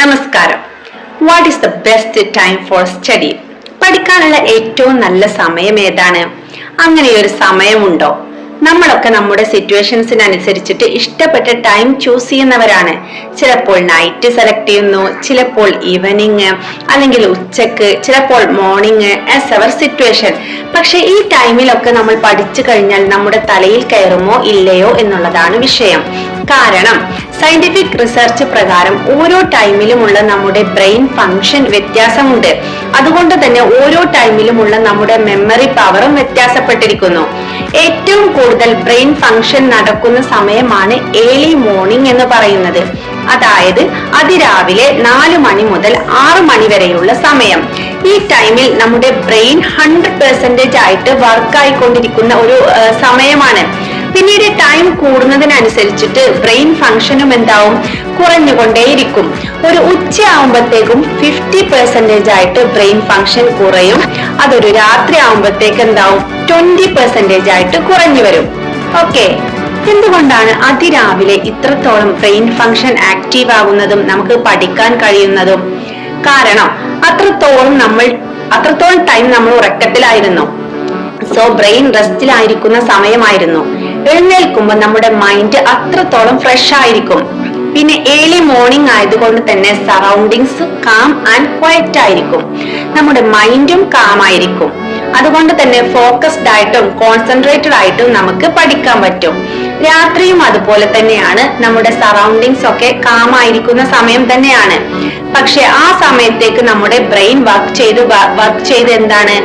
നമസ്കാരം. What is the best time for study പഠിക്കാനുള്ള ഏറ്റവും നല്ല സമയം ഏതാണ്? അങ്ങനെ ഒരു സമയമുണ്ടോ? നമ്മളൊക്കെ നമ്മുടെ സിറ്റുവേഷൻസിനനുസരിച്ചിട്ട് ഇഷ്ടപ്പെട്ട ടൈം ചൂസ് ചെയ്യുന്നവരാണ്. ചിലപ്പോൾ നൈറ്റ് സെലക്ട് ചെയ്യുന്നു ചിലപ്പോൾ ഈവനിങ് അല്ലെങ്കിൽ ഉച്ചയ്ക്ക് ചിലപ്പോൾ മോർണിംഗ് ആസ് അവർ സിറ്റുവേഷൻ പക്ഷെ ഈ ടൈമിലൊക്കെ നമ്മൾ പഠിച്ചു കഴിഞ്ഞാൽ നമ്മുടെ തലയിൽ കയറുമോ ഇല്ലയോ എന്നുള്ളതാണ് വിഷയം. കാരണം സയന്റിഫിക് റിസർച്ച് പ്രകാരം ഓരോ ടൈമിലുമുള്ള നമ്മുടെ ബ്രെയിൻ ഫങ്ഷൻ വ്യത്യാസമുണ്ട്. അതുകൊണ്ട് തന്നെ ഓരോ ടൈമിലുമുള്ള നമ്മുടെ മെമ്മറി പവറും വ്യത്യാസപ്പെട്ടിരിക്കുന്നു. ഏറ്റവും കൂടുതൽ ബ്രെയിൻ ഫങ്ഷൻ നടക്കുന്ന സമയമാണ് ഏർലി മോർണിംഗ് എന്ന് പറയുന്നത്. അതായത് അതിരാവിലെ നാല് മണി മുതൽ ആറ് മണി വരെയുള്ള സമയം. ഈ ടൈമിൽ നമ്മുടെ ബ്രെയിൻ ഹൺഡ്രഡ് പെർസെന്റേജ് ആയിട്ട് വർക്ക് ആയിക്കൊണ്ടിരിക്കുന്ന ഒരു സമയമാണ്. പിന്നീട് ടൈം കൂടുന്നതിനനുസരിച്ചിട്ട് ബ്രെയിൻ ഫംഗ്ഷനും എന്താവും? കുറഞ്ഞുകൊണ്ടേയിരിക്കും. ഒരു ഉച്ചയാവുമ്പോഴത്തേക്കും ഫിഫ്റ്റി പെർസെന്റേജ് ആയിട്ട് ബ്രെയിൻ ഫംഗ്ഷൻ കുറയും. അതൊരു രാത്രി ആവുമ്പോഴത്തേക്ക് എന്താവും? ട്വന്റി പെർസെന്റേജ് ആയിട്ട് കുറഞ്ഞു വരും. ഓക്കെ എന്തുകൊണ്ടാണ് അതിരാവിലെ ഇത്രത്തോളം ബ്രെയിൻ ഫംഗ്ഷൻ ആക്റ്റീവ് ആകുന്നതും നമുക്ക് പഠിക്കാൻ കഴിയുന്നതും? കാരണം അത്രത്തോളം നമ്മൾ അത്രത്തോളം ടൈം നമ്മൾ ഉറക്കത്തിലായിരുന്നു. സോ ബ്രെയിൻ റെസ്റ്റിലായിരിക്കുന്ന സമയമായിരുന്നു. എഴുന്നേൽക്കുമ്പോൾ നമ്മുടെ മൈൻഡ് അത്രത്തോളം ഫ്രഷ് ആയിരിക്കും. പിന്നെ ഏർലി മോർണിംഗ് ആയതുകൊണ്ട് തന്നെ സറൗണ്ടിങ്സ് കാം ആൻഡ് ക്വയറ്റ് ആയിരിക്കും. നമ്മുടെ മൈൻഡും കാം ആയിരിക്കും. അതുകൊണ്ട് തന്നെ ഫോക്കസ്ഡ് ആയിട്ടും കോൺസെൻട്രേറ്റഡ് ആയിട്ടും നമുക്ക് പഠിക്കാൻ പറ്റും. രാത്രിയും അതുപോലെ തന്നെയാണ്. നമ്മുടെ സറൗണ്ടിങ്സ് ഒക്കെ കാം ആയിരിക്കുന്ന സമയം തന്നെയാണ്. പക്ഷെ ആ സമയത്തേക്ക് നമ്മുടെ ബ്രെയിൻ വർക്ക് ചെയ്ത് വർക്ക് ചെയ്ത് എന്താണ്?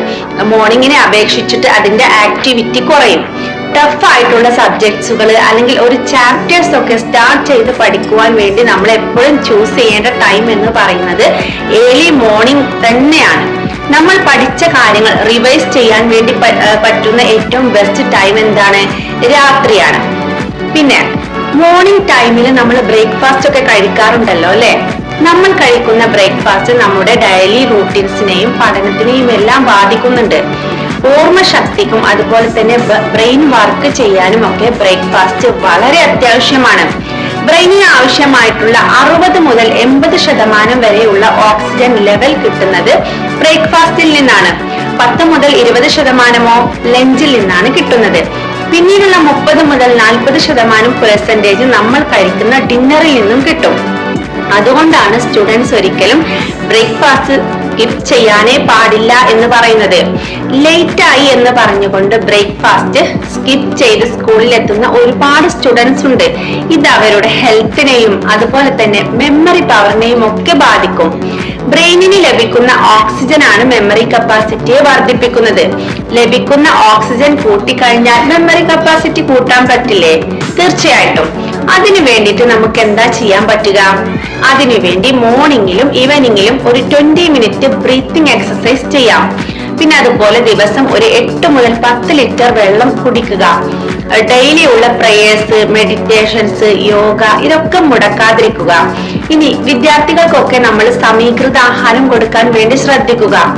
മോർണിംഗിനെ അപേക്ഷിച്ചിട്ട് അതിന്റെ ആക്ടിവിറ്റി കുറയും. ടഫ് ആയിട്ടുള്ള സബ്ജക്ട്സുകൾ അല്ലെങ്കിൽ ഒരു ചാപ്റ്റേഴ്സ് ഒക്കെ സ്റ്റാർട്ട് ചെയ്ത് പഠിക്കുവാൻ വേണ്ടി നമ്മൾ എപ്പോഴും ചൂസ് ചെയ്യേണ്ട ടൈം എന്ന് പറയുന്നത് ഏർലി മോർണിംഗ് തന്നെയാണ്. നമ്മൾ പഠിച്ച കാര്യങ്ങൾ റിവൈസ് ചെയ്യാൻ വേണ്ടി പറ്റുന്ന ഏറ്റവും ബെസ്റ്റ് ടൈം എന്താണ്? രാത്രിയാണ്. പിന്നെ മോർണിംഗ് ടൈമിൽ നമ്മൾ ബ്രേക്ക്ഫാസ്റ്റ് ഒക്കെ കഴിക്കാറുണ്ടല്ലോ അല്ലെ? നമ്മൾ കഴിക്കുന്ന ബ്രേക്ക്ഫാസ്റ്റ് നമ്മുടെ ഡെയിലി റൂട്ടീൻസിനെയും പഠനത്തിനെയും എല്ലാം ബാധിക്കുന്നുണ്ട്. ഓർമ്മശക്തിക്കും അതുപോലെ തന്നെ ബ്രെയിൻ വർക്ക് ചെയ്യാനും ഒക്കെ ബ്രേക്ക്ഫാസ്റ്റ് വളരെ അത്യാവശ്യമാണ്. ബ്രെയിനിന് ആവശ്യമായിട്ടുള്ള അറുപത് മുതൽ എൺപത് ശതമാനം വരെയുള്ള ഓക്സിജൻ ലെവൽ കിട്ടുന്നത് ബ്രേക്ക്ഫാസ്റ്റിൽ നിന്നാണ്. പത്ത് മുതൽ ഇരുപത് ശതമാനമോ ലഞ്ചിൽ നിന്നാണ് കിട്ടുന്നത്. പിന്നീടുള്ള മുപ്പത് മുതൽ നാൽപ്പത് ശതമാനം പെർസെന്റേജ് നമ്മൾ കഴിക്കുന്ന ഡിന്നറിൽ നിന്നും കിട്ടും. അതുകൊണ്ടാണ് സ്റ്റുഡൻസ് ഒരിക്കലും ബ്രേക്ക്ഫാസ്റ്റ് സ്കിപ്പ് ചെയ്യാനേ പാടില്ല എന്ന് പറയുന്നത്. ലേറ്റ് ആയി എന്ന് പറഞ്ഞുകൊണ്ട് ബ്രേക്ക്ഫാസ്റ്റ് സ്കിപ്പ് ചെയ്ത് സ്കൂളിൽ എത്തുന്ന ഒരുപാട് സ്റ്റുഡൻസ് ഉണ്ട്. ഇത് അവരുടെ ഹെൽത്തിനെയും അതുപോലെ തന്നെ മെമ്മറി പവറിനെയും ഒക്കെ ബാധിക്കും. ബ്രെയിനിന് ലഭിക്കുന്ന ഓക്സിജൻ ആണ് മെമ്മറി കപ്പാസിറ്റിയെ വർദ്ധിപ്പിക്കുന്നത്. ലഭിക്കുന്ന ഓക്സിജൻ കൂട്ടിക്കഴിഞ്ഞാൽ മെമ്മറി കപ്പാസിറ്റി കൂട്ടാൻ പറ്റില്ലേ? തീർച്ചയായിട്ടും. അതിനു വേണ്ടിയിട്ട് നമുക്ക് എന്താ ചെയ്യാൻ പറ്റുക? അതിനുവേണ്ടി മോർണിംഗിലും ഈവനിങ്ങിലും ഒരു ട്വന്റി മിനിറ്റ് ബ്രീത്തിങ് എക്സസൈസ് ചെയ്യാം. പിന്നെ അതുപോലെ ദിവസം ഒരു എട്ട് മുതൽ പത്ത് ലിറ്റർ വെള്ളം കുടിക്കുക. ഡെയിലി ഉള്ള പ്രേയേഴ്സ് മെഡിറ്റേഷൻസ് യോഗ ഇതൊക്കെ മുടക്കാതിരിക്കുക. ഇനി വിദ്യാർത്ഥികൾക്കൊക്കെ നമ്മൾ സമീകൃത ആഹാരം കൊടുക്കാൻ വേണ്ടി ശ്രദ്ധിക്കുക.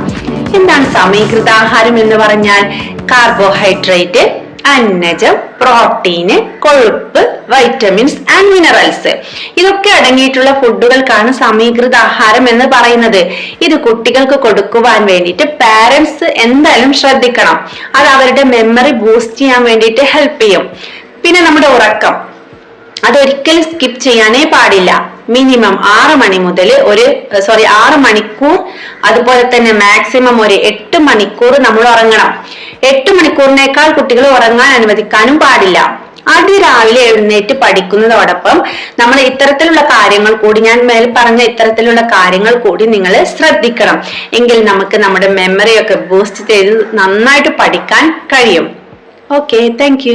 എന്താണ് സമീകൃത ആഹാരം എന്ന് പറഞ്ഞാൽ? കാർബോഹൈഡ്രേറ്റ് അന്നജം പ്രോട്ടീന് കൊഴുപ്പ് വൈറ്റമിൻസ് ആൻഡ് മിനറൽസ് ഇതൊക്കെ അടങ്ങിയിട്ടുള്ള ഫുഡുകൾക്കാണ് സമീകൃത ആഹാരം എന്ന് പറയുന്നത്. ഇത് കുട്ടികൾക്ക് കൊടുക്കുവാൻ വേണ്ടിയിട്ട് പാരന്റ്സ് എന്തായാലും ശ്രദ്ധിക്കണം. അത് അവരുടെ മെമ്മറി ബൂസ്റ്റ് ചെയ്യാൻ വേണ്ടിയിട്ട് ഹെൽപ്പ് ചെയ്യും. പിന്നെ നമ്മുടെ ഉറക്കം. അതൊരിക്കലും സ്കിപ്പ് ചെയ്യാനേ പാടില്ല. മിനിമം ആറ് മണി മുതൽ ഒരു സോറി ആറ് മണിക്കൂർ അതുപോലെ തന്നെ മാക്സിമം ഒരു എട്ട് മണിക്കൂർ നമ്മൾ ഉറങ്ങണം. എട്ട് മണിക്കൂറിനേക്കാൾ കുട്ടികൾ ഉറങ്ങാൻ അനുവദിക്കാനും പാടില്ല. അതിരാവിലെ എഴുന്നേറ്റ് പഠിക്കുന്നതോടൊപ്പം നമ്മൾ ഇത്തരത്തിലുള്ള കാര്യങ്ങൾ കൂടി ഞാൻ മേൽ പറഞ്ഞ ഇത്തരത്തിലുള്ള കാര്യങ്ങൾ കൂടി നിങ്ങൾ ശ്രദ്ധിക്കണം. എങ്കിൽ നമുക്ക് നമ്മുടെ മെമ്മറി ഒക്കെ ബൂസ്റ്റ് ചെയ്ത് നന്നായിട്ട് പഠിക്കാൻ കഴിയും. Okay thank